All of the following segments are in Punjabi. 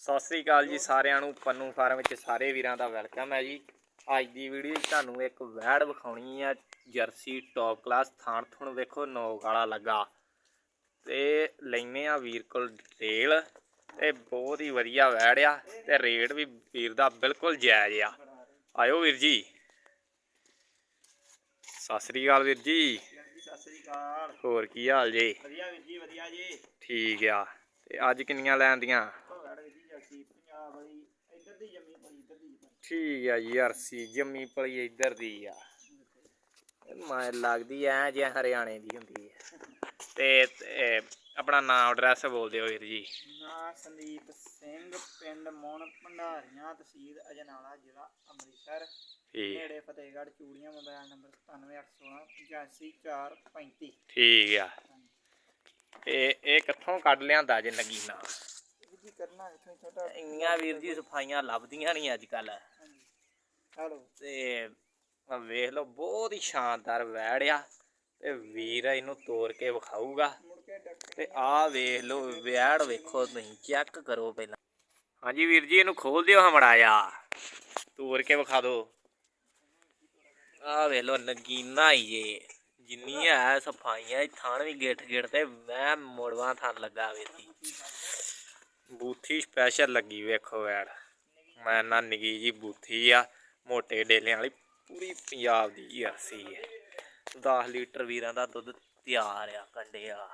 ਸਤਿ ਸ੍ਰੀ ਅਕਾਲ ਜੀ ਸਾਰਿਆਂ ਨੂੰ ਪੰਨੂ ਫਾਰਮ ਵਿੱਚ ਸਾਰੇ ਵੀਰਾਂ ਦਾ ਵੈਲਕਮ ਹੈ ਜੀ। ਅੱਜ ਦੀ ਵੀਡੀਓ ਤੁਹਾਨੂੰ ਇੱਕ ਵੈੜ ਵਿਖਾਉਣੀ ਆ ਜਰਸੀ ਟੌਪ ਕਲਾਸ ਥਾਣ ਥੁਣ ਵੇਖੋ ਨੋਕ ਵਾਲਾ ਲੱਗਾ। ਤੇ ਲੈਨੇ ਆ ਵੀਰ ਕੋਲ ਡਿਟੇਲ ਤੇ ਬਹੁਤ ਹੀ ਵਧੀਆ ਵੈੜ ਆ ਤੇ ਰੇਟ ਵੀ ਵੀਰ ਦਾ ਬਿਲਕੁਲ ਜਾਇਜ਼ ਆ। ਆਇਓ ਵੀਰ ਜੀ। ਸਤਿ ਸ੍ਰੀ ਅਕਾਲ ਵੀਰ ਜੀ। ਜੀ ਸਤਿ ਸ੍ਰੀ ਅਕਾਲ ਹੋਰ ਕੀ ਹਾਲ ਜੀ? ਵਧੀਆ ਵੀਰ ਜੀ ਵਧੀਆ ਜੀ। ਠੀਕ ਆ ਤੇ ਅੱਜ ਕਿੰਨੀਆਂ ਲੈਣ ਦੀਆਂ? ਭਗੜ ਵੀਰ ਜੀ ਜੱਸੀ ਪੰਜਾਬ ਵਾਲੀ ਇੱਧਰ ਦੀ ਜੰਮੀ ਪਈ ਇੱਧਰ ਦੀ ਜੰਮੀ ਠੀਕ ਆ ਜੀ ਅਰਸੀ ਜੰਮੀ ਪਲੀ ਇੱਧਰ ਦੀ ਆ। ਮੈਂ ਲੱਗਦੀ ਐ ਜੇ ਹਰਿਆਣੇ ਦੀ ਹੁੰਦੀ ਹੈ ਤੇ ਤੇ ਆਪਣਾ ਨਾਮ ਐਡਰੈਸ ਬੋਲ ਦਿਓ ਵੀਰ ਜੀ। ਨਾ ਸੰਦੀਪ ਸਿੰਘ ਪਿੰਡ ਮੋਹਨ ਭੰਡਾਰੀਆਂ ਤਹਿਸੀਲ ਅਜਨਾਲਾ ਜ਼ਿਲ੍ਹਾ ਅੰਮ੍ਰਿਤਸਰ। ਠੀਕ। ਨੇੜੇ ਫਤਿਹਗੜ੍ਹ ਚੂੜੀਆਂ ਮੋਬਾਈਲ ਨੰਬਰ 97816 85435 ਠੀਕ ਆ। ਤੇ ਇਹ ਕਿੱਥੋਂ ਕੱਢ ਲਿਆਂਦਾ ਜੇ ਨਗੀਨਾ? ਛੋਟਾ ਇੰਨੀਆਂ ਵੀਰ ਜੀ ਸਫਾਈਆਂ ਲੱਭਦੀਆਂ ਨਹੀਂ ਅੱਜ ਕੱਲ ਹਲੋ। ਤੇ ਆਹ ਵੇਖ ਲਓ ਬਹੁਤ ਹੀ ਸ਼ਾਨਦਾਰ ਵੈੜ ਆ। ਤੇ ਵੀਰ ਇਹਨੂੰ ਤੋੜ ਕੇ ਵਿਖਾਊਗਾ। ਤੇ ਆਹ ਵੇਖ ਲਓ ਵਿਆੜ ਵੇਖੋ ਤੁਸੀਂ ਚੈੱਕ ਕਰੋ ਪਹਿਲਾਂ। ਹਾਂਜੀ ਵੀਰ ਜੀ ਇਹਨੂੰ ਖੋਲ ਦਿਓ ਹਮੜਾ ਆ ਤੋੜ ਕੇ ਵਿਖਾ ਦਿਓ। ਆਹ ਵੇਖ ਲਓ ਨਗੀਨਾ ਹੀ ਜੇ। ਜਿੰਨੀ ਹੈ ਸਫਾਈਆਂ ਥਾਣ ਵੀ ਗਿੱਠ ਗਿੱਠ ਤੇ ਮੈਂ ਮੋੜਵਾ ਥਾਂ ਲੱਗਾ ਜੀ। ਬੂਥੀ ਸਪੈਸ਼ਲ ਲੱਗੀ ਵੇਖੋ ਵੈੜ ਮੈਂ ਨਾ ਨਿੱਗੀ ਜੀ ਬੂਥੀ ਆ, ਮੋਟੇ ਡੇਲਿਆਂ ਵਾਲੀ ਪੂਰੀ ਪੰਜਾਬ ਦੀ ਅਰਸੀ ਹੈ 10 ਲੀਟਰ ਵੀਰਾਂ ਦਾ ਦੁੱਧ ਤਿਆਰ ਆ ਕੰਡਿਆ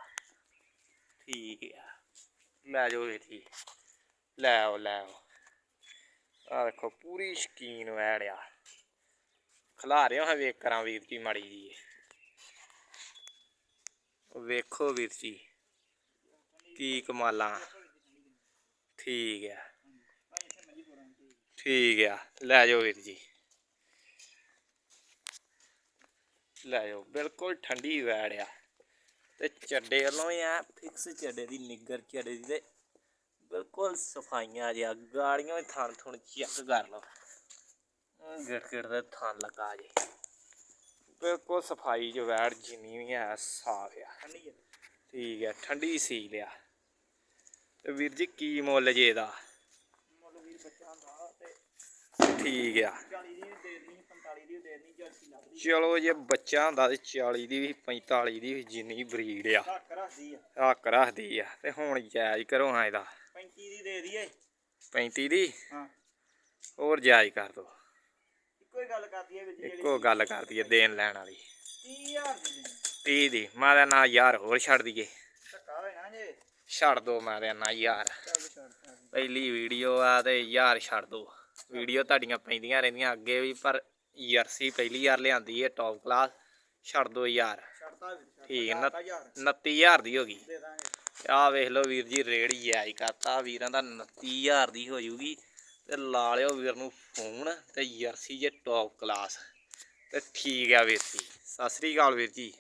ਠੀਕ ਆ। ਲੈ ਜਾਓ ਵੀਰ ਜੀ। ਲੈ ਆਓ ਲੈ ਆਓ। ਆ ਦੇਖੋ ਪੂਰੀ ਸ਼ਕੀਨ ਵੈੜਿਆ ਖਿਲਾ ਰਿਹਾ ਹਾਂ ਵੇਖ ਕਰਾਂ ਵੀਰ ਜੀ ਮਾੜੀ ਜੀ। ਵੇਖੋ ਵੀਰ ਜੀ, ਕੀ ਕਮਾਲਾਂ। ਠੀਕ ਆ। ਠੀਕ ਆ। ਲੈ ਜਾਓ ਵੀਰ ਜੀ। ਲੈ ਜਾਓ। ਬਿਲਕੁਲ ਠੰਡੀ ਵੈੜ ਆ। ਤੇ ਚੱਡੇ ਵੱਲੋਂ ਹੀ ਆ ਫਿਕਸ ਚੱਡੇ ਦੀ ਨਿੱਗਰ ਚੱਡੇ ਦੀ ਤੇ ਬਿਲਕੁਲ ਸਫਾਈਆਂ ਜਿਹਾ ਗਾੜੀਆਂ ਵੀ ਥਣ ਥੁਣ ਚੈੱਕ ਕਰ ਲਓ। ਗਿੜ ਗਿੜ ਦੇ ਥਣ ਲੱਗਾ ਜੇ। ਬਿਲਕੁਲ ਸਫ਼ਾਈ ਜੋ ਵੈੜ ਜਿੰਨੀ ਵੀ ਹੈ ਸਾਫ਼ ਆ। ਠੀਕ ਹੈ ਠੰਡੀ ਸੀ ਲਿਆ ਵੀਰ ਜੀ ਕੀ ਮੁੱਲ ਜੇ ਇਹਦਾ ਮੁੱਲ ਵੀਰ ਬੱਚਾ ਹੁੰਦਾ ਤੇ ਠੀਕ ਆ। 40 ਦੀ ਵੀ ਦੇ ਦੇਣੀ 45 ਦੀ ਵੀ ਦੇ ਦੇਣੀ ਜਰਸੀ ਲੱਭਦੀ ਚਲੋ ਜੇ ਬੱਚਾ ਹੁੰਦਾ ਤੇ 40 ਦੀ ਵੀ 45 ਦੀ ਵੀ ਜਿੰਨੀ ਬਰੀਡ ਆ। ਹੱਕ ਰੱਖਦੀ ਆ। ਹੱਕ ਰੱਖਦੀ ਆ ਤੇ ਹੁਣ ਜਾਇਜ਼ ਕਰੋ ਹਾਂ ਇਹਦਾ। 35 ਦੀ ਦੇ ਦਈਏ। 35 ਦੀ? ਹਾਂ। ਹੋਰ ਜਾਇਜ਼ ਕਰ ਦੋ। ਇੱਕੋ ਹੀ ਗੱਲ ਕਰਦੀ ਹੈ ਜੀ ਜਿਹੜੀ ਇੱਕੋ ਗੱਲ ਕਰਦੀ ਏ ਦੇਣ ਲੈਣ ਵਾਲੀ। 30000 ਦੀ ਦੇਣੀ। 30 ਦੀ। ਮੈਂ ਦਾ ਨਾਂ ਯਾਰ ਹੋਰ ਛੱਡ ਦਈਏ। ਛੱਡ ਦੋ ਮੈਂ ਦਾ ਨਾਂ ਯਾਰ। ਪਹਿਲੀ ਵੀਡੀਓ ਆ ਤੇ ਯਾਰ ਛੱਡ ਦੋ। ਵੀਡੀਓ ਤੁਹਾਡੀਆਂ ਪੈਂਦੀਆਂ ਰਹਿੰਦੀਆਂ ਅੱਗੇ ਵੀ, ਪਰ ਯਰਸੀ ਪਹਿਲੀ ਯਾਰ ਲਿਆਂਦੀ ਹੈ ਟੌਪ ਕਲਾਸ ਛੱਡ ਦੋ ਯਾਰ। ਠੀਕ ਹੈ ਨਾ 29000 ਦੀ ਹੋ ਗਈ। ਦੇ ਆਹ ਵੇਖ ਲਓ ਵੀਰ ਜੀ ਰੇਡ ਜਾਇਜ਼ ਕਰਤਾ। ਵੀਰਾਂ ਦਾ 29000 ਦੀ ਹੋ ਜੂਗੀ। ਤੇ ਲਾ ਲਿਓ ਵੀਰ ਨੂੰ ਫੋਨ ਤੇ ਯਰਸੀ ਜੇ ਟੌਪ ਕਲਾਸ ਤੇ ਠੀਕ ਆ ਵੀਰ ਜੀ। ਸਤਿ ਸ੍ਰੀ ਅਕਾਲ ਵੀਰ ਜੀ।